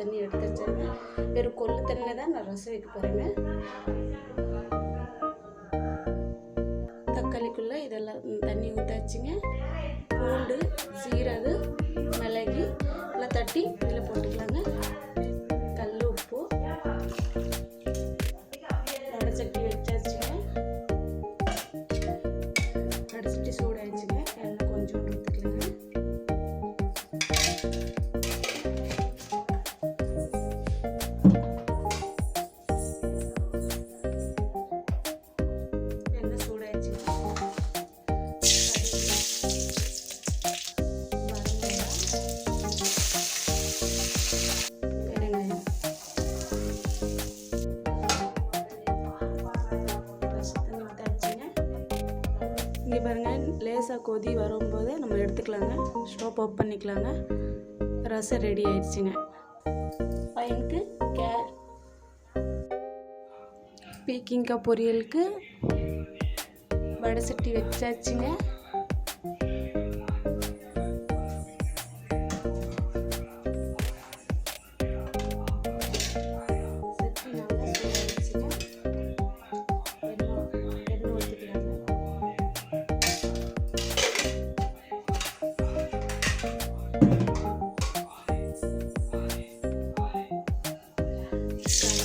தண்ணி எடுத்து ஊற்றிக்கலாங்க வெறும் கொள்ளு தண்ணியில் தான் நான் ரசம் வைக்க போகிறேங்க தக்காளிக்குள்ளே இதெல்லாம் தண்ணி ஊற்றாச்சுங்க பூண்டு சீரகம் மிளகு எல்லாம் தட்டி இதில் போட்டுக்கலாங்க. கல் உப்பு. வடை சட்டி வச்சாச்சுங்க. அடைச்சட்டி சூடாச்சுங்க இங்கே பாருங்கள் லேசாக கொதி வரும்போது நம்ம எடுத்துக்கலாங்க. ஸ்டோப் ஆஃப் பண்ணிக்கலாங்க. ரசம் ரெடி ஆயிடுச்சுங்க. பையனுக்கு கேர் பீக்கிங்காய் பொரியலுக்கு வடை சட்டி வச்சாச்சுங்க சட்டி நல்லா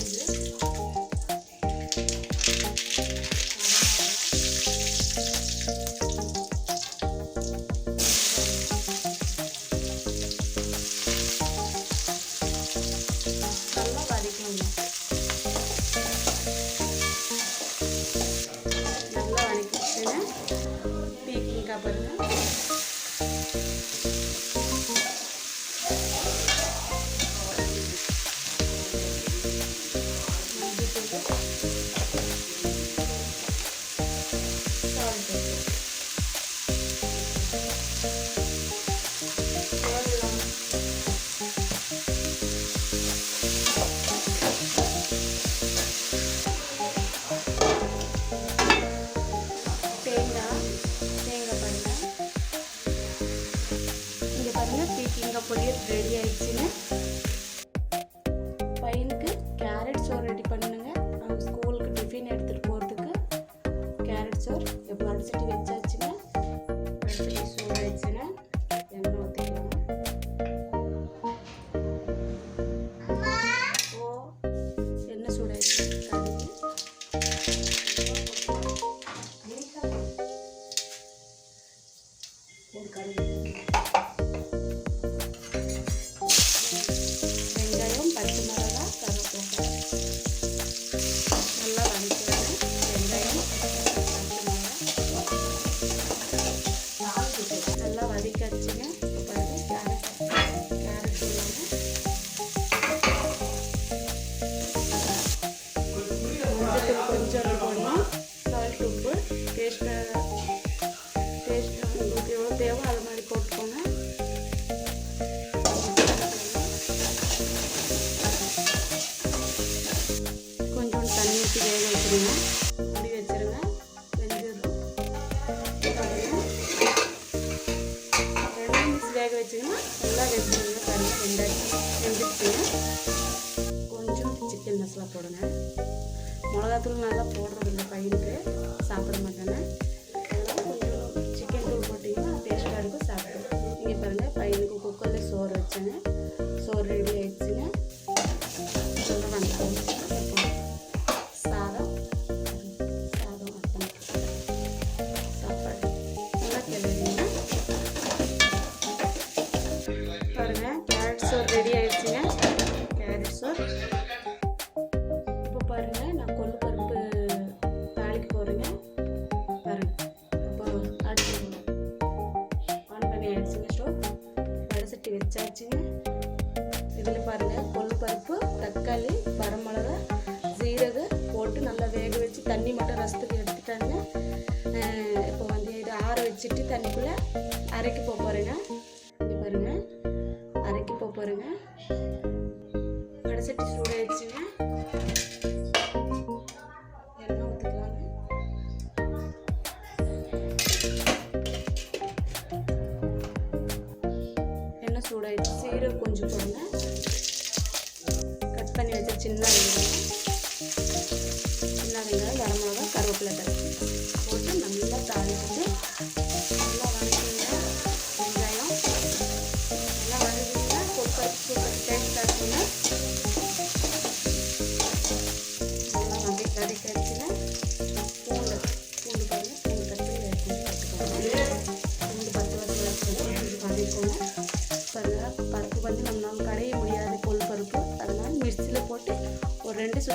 பாருங்கள் பாருங்க பீக்கிங்காய் பொரியல் ரெடி ஆயிடுச்சுன்னு மஞ்சத்தூள் கொஞ்சம் போடணும் சால்ட் உப்பு டேஸ்ட்டாக டேஸ்ட் உங்களுக்கு எவ்வளோ தேவை அது மாதிரி போட்டுக்கோங்க கொஞ்சம் தண்ணி ஊற்றி வேக வச்சுருங்க மூடி வச்சுருங்க வெந்துடும் பாருங்க ரெண்டு நிமிஷம் வேக வச்சிங்கன்னா நல்லா வெந்துடுங்க பாருங்கள் வெந்தாச்சு வெந்துடுச்சுங்க கொஞ்சம் சிக்கன் மசாலா போடுங்க மிளகாத்தூள் நல்லா போடுறது இல்லை பையனுக்கு. சாப்பிட மாட்டேன்னு. வடை வச்சாச்சுங்க. இதில் பாருங்கள் கொள்ளு பருப்பு தக்காளி வரமிளகா ஜீரகம் போட்டு நல்லா வேக வச்சு தண்ணி மட்டும் ரசத்துக்கு எடுத்துட்டாங்க. இப்போ வந்து இது ஆற வச்சுட்டு தண்ணிக்குள்ளே அரைக்க போக போகிறேங்க கொஞ்சிக்கோங்க கட் பண்ணி வச்ச சின்ன வெங்காயம்.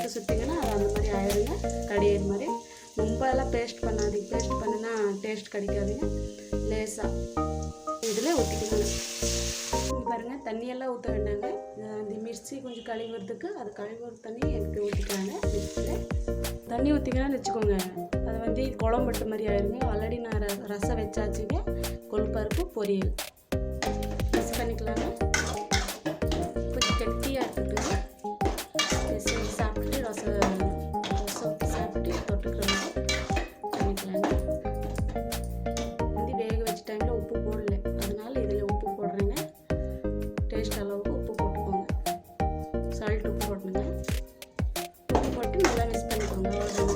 பட்டு சுற்றிங்கன்னா சுட்டிங்கன்னா அது அந்த மாதிரி ஆயிடுங்க கடையிற மாதிரி. ரொம்ப எல்லாம் பேஸ்ட் பண்ணாதீங்க பேஸ்ட் பண்ணினா டேஸ்ட் கிடைக்காதுங்க. லேசாக இதில் ஊற்றிக்கணும் பாருங்கள் பாருங்க தண்ணியெல்லாம் ஊற்ற வேண்டாங்க. இந்த மிர்ச்சி கொஞ்சம் கழுவுறதுக்கு அது கழுவுற தண்ணி எனக்கு ஊற்றிக்கிறாங்க மிர்ச்சியில். தண்ணி ஊற்றிக்கலாம்னு வச்சுக்கோங்க. அது வந்து குழம்புட்ட மாதிரி ஆயிருங்க. ஆல்ரெடி நான் ரசம் வச்சாச்சுங்க. கொழுப்பருப்பு பொரியல். மிக்ஸ் பண்ணிக்கலாங்க. கல் உப்பு போட்டுங்க உப்பு போட்டு நல்லா மிக்ஸ் பண்ணிக்கோங்க